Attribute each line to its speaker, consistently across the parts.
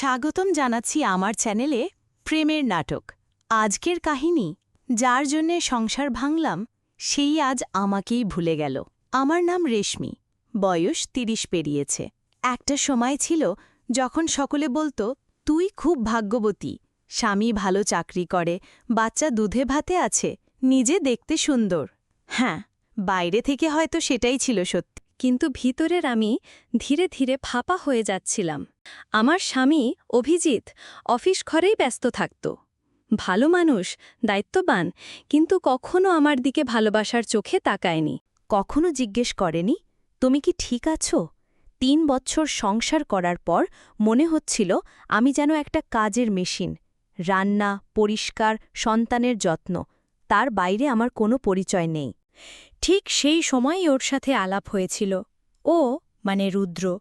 Speaker 1: স্বাগতম জানাচ্ছি আমার চ্যানেলে প্রেমের নাটক। আজকের কাহিনী, যার জন্যে সংসার ভাঙলাম, সেই আজ আমাকেই ভুলে গেল। আমার নাম রেশমি, বয়স তিরিশ পেরিয়েছে। একটা সময় ছিল যখন সকলে বলতো, তুই খুব ভাগ্যবতী, স্বামী ভালো চাকরি করে, বাচ্চা দুধে ভাতে আছে, নিজে দেখতে সুন্দর। হ্যাঁ বাইরে থেকে হয়তো সেটাই ছিল সত্যি।
Speaker 2: কিন্তু ভিতরের আমি ধীরে ধীরে ফাঁপা হয়ে যাচ্ছিলাম। আমার স্বামী অভিজিৎ অফিস ঘরেই ব্যস্ত থাকত। ভালো মানুষ, দায়িত্ববান, কিন্তু কখনো আমার দিকে ভালোবাসার চোখে তাকায়নি।
Speaker 1: কখনো জিজ্ঞেস করেনি, তুমি কি ঠিক আছো? তিন বছর সংসার করার পর মনে হচ্ছিল আমি যেন একটা কাজের মেশিন, রান্না, পরিষ্কার, সন্তানের যত্ন, তার বাইরে আমার কোনো পরিচয় নেই।
Speaker 2: ঠিক সেই সময়ই ওর সাথে আলাপ হয়েছিল। ও মানে রুদ্র।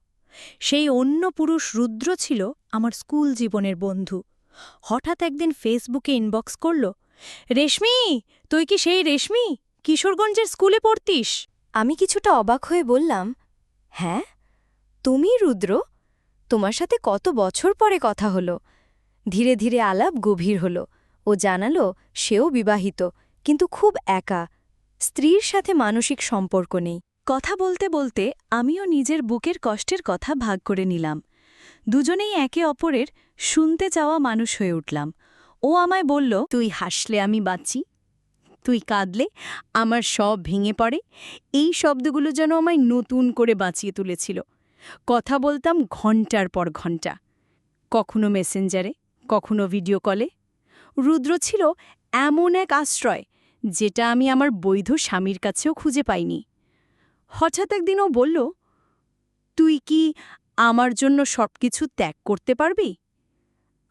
Speaker 2: সেই অন্য পুরুষ রুদ্র ছিল আমার স্কুল জীবনের বন্ধু। হঠাৎ একদিন ফেসবুকে ইনবক্স করল, রেশমি, তুই কি সেই রেশমি? কিশোরগঞ্জের স্কুলে পড়তিস? আমি কিছুটা অবাক হয়ে বললাম হ্যাঁ তুমি রুদ্র? তোমার সাথে কত বছর পরে কথা হলো? ধীরে ধীরে আলাপ গভীর হল। ও জানালো, সেও বিবাহিত, কিন্তু খুব একা। স্ত্রীর সাথে মানসিক সম্পর্ক নেই।
Speaker 1: কথা বলতে বলতে আমিও নিজের বুকের কষ্টের কথা ভাগ করে নিলাম। দুজনেই একে অপরের শুনতে চাওয়া মানুষ হয়ে উঠলাম। ও আমায় বলল,
Speaker 2: তুই হাসলে আমি বাঁচি? তুই কাঁদলে আমার সব ভেঙে পড়ে? এই শব্দগুলো যেন আমায় নতুন করে বাঁচিয়ে তুলেছিল। কথা বলতাম ঘণ্টার পর ঘণ্টা। কখনো মেসেঞ্জারে, কখনো ভিডিও কলে। রুদ্র ছিল এমন এক আশ্রয় যেটা আমি আমার বৈধ স্বামীর কাছেও খুঁজে পাইনি। হঠাৎ একদিন ও বলল, তুই কি আমার জন্য সব কিছু ত্যাগ করতে পারবি?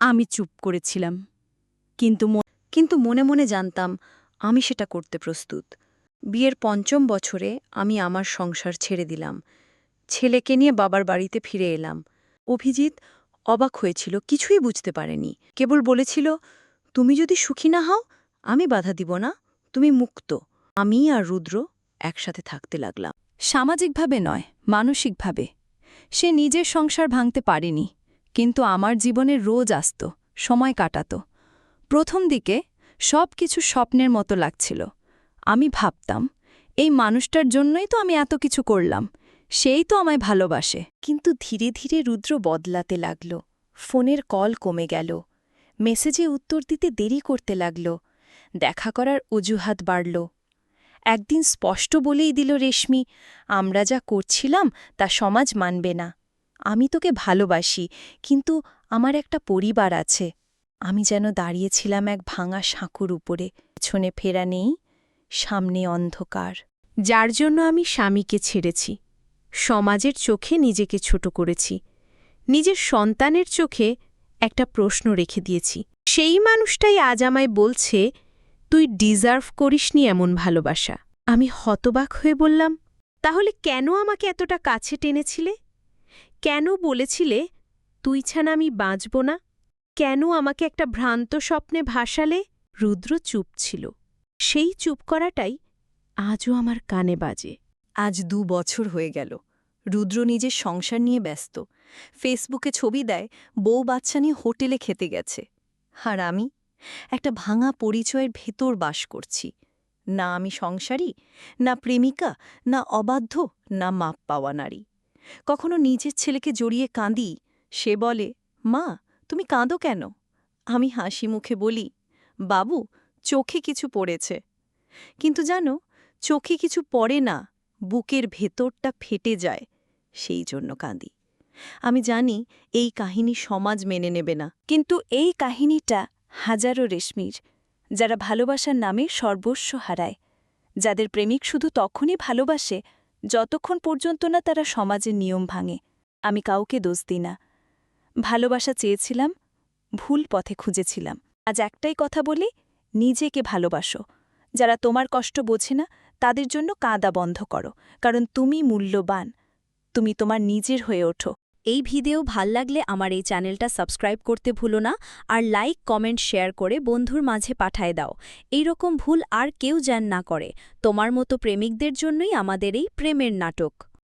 Speaker 2: আমি চুপ করেছিলাম। কিন্তু কিন্তু মনে মনে জানতাম আমি সেটা করতে প্রস্তুত। বিয়ের পঞ্চম বছরে আমি আমার সংসার ছেড়ে দিলাম। ছেলেকে নিয়ে বাবার বাড়িতে ফিরে এলাম। অভিজিৎ অবাক হয়েছিল, কিছুই বুঝতে পারেনি। কেবল বলেছিল, তুমি যদি সুখী না হও, আমি বাধা দিব না। তুমি মুক্ত। আমি আর রুদ্র একসাথে থাকতে লাগলাম। সামাজিকভাবে নয় মানসিকভাবে। সে নিজের সংসার ভাঙতে পারেনি কিন্তু আমার জীবনে রোজ আসত সময় কাটাত। প্রথম দিকে সব কিছু স্বপ্নের মতো লাগছিল। আমি ভাবতাম এই মানুষটার জন্যই তো আমি এত কিছু করলাম সেই তো আমায় ভালোবাসে। কিন্তু ধীরে ধীরে রুদ্র বদলাতে লাগল। ফোনের কল কমে গেল। মেসেজে উত্তর দিতে দেরি করতে লাগল। দেখা করার অজুহাত বাড়ল। একদিন স্পষ্ট বলেই দিল রেশমি, আমরা যা করছিলাম, তা সমাজ মানবে না। আমি তোকে ভালোবাসি, কিন্তু আমার একটা পরিবার আছে। আমি যেন দাঁড়িয়েছিলাম এক ভাঙা সাঁকুর উপরে। পেছনে ফেরা নেই, সামনে অন্ধকার। যার জন্য আমি স্বামীকে ছেড়েছি। সমাজের চোখে নিজেকে ছোট করেছি। নিজের সন্তানের চোখে একটা প্রশ্ন রেখে দিয়েছি। সেই মানুষটাই আজ আমায় বলছে তুই ডিজার্ভ করিসনি এমন ভালোবাসা। আমি হতবাক হয়ে বললাম, তাহলে কেন আমাকে এতটা কাছে টেনেছিলে? কেন বলেছিলে, তুই ছাড়া আমি বাঁচব না? কেন আমাকে একটা ভ্রান্ত স্বপ্নে ভাসালে? রুদ্র চুপ ছিল। সেই চুপ করাটাই আজও আমার কানে বাজে। আজ দু বছর হয়ে গেল। রুদ্র নিজের সংসার নিয়ে ব্যস্ত। ফেসবুকে ছবি দেয়, বউ বাচ্চা নিয়ে হোটেলে খেতে গেছে। আর আমি একটা ভাঙা পরিচয়ের ভেতর বাস করছি। না আমি সংসারী, না প্রেমিকা, না অবাধ্য, না মাপ পাওয়া নারী। কখনো নিজের ছেলেকে জড়িয়ে কাঁদি, সে বলে, মা, তুমি কাঁদো কেন? আমি হাসি মুখে বলি, বাবু, চোখে কিছু পড়েছে। কিন্তু জানো, চোখে কিছু পড়ে না, বুকের ভেতরটা ফেটে যায়, সেই জন্য কাঁদি। আমি জানি এই কাহিনী সমাজ মেনে নেবে না। কিন্তু এই কাহিনীটা হাজারো রেশমির, যারা ভালোবাসার নামে সর্বস্ব হারায়। যাদের প্রেমিক শুধু তখনই ভালোবাসে, যতক্ষণ পর্যন্ত না তারা সমাজের নিয়ম ভাঙে। আমি কাউকে দোষ দিই না। ভালোবাসা চেয়েছিলাম, ভুল পথে খুঁজেছিলাম। আজ একটাই কথা বলি, নিজেকে ভালোবাসো। যারা তোমার কষ্ট বোঝে না, তাদের জন্য কাঁদা বন্ধ করো। কারণ তুমি মূল্যবান। তুমি তোমার নিজের হয়ে ওঠো। এই ভিডিও ভালো লাগলে আমার এই চ্যানেলটা সাবস্ক্রাইব করতে ভুলো না আর লাইক, কমেন্ট, শেয়ার করে বন্ধুর মাঝে পাঠায় দাও। এই রকম ভুল আর কেউ যেন না করে। তোমার মতো প্রেমিকদের জন্যই আমাদের এই প্রেমের নাটক।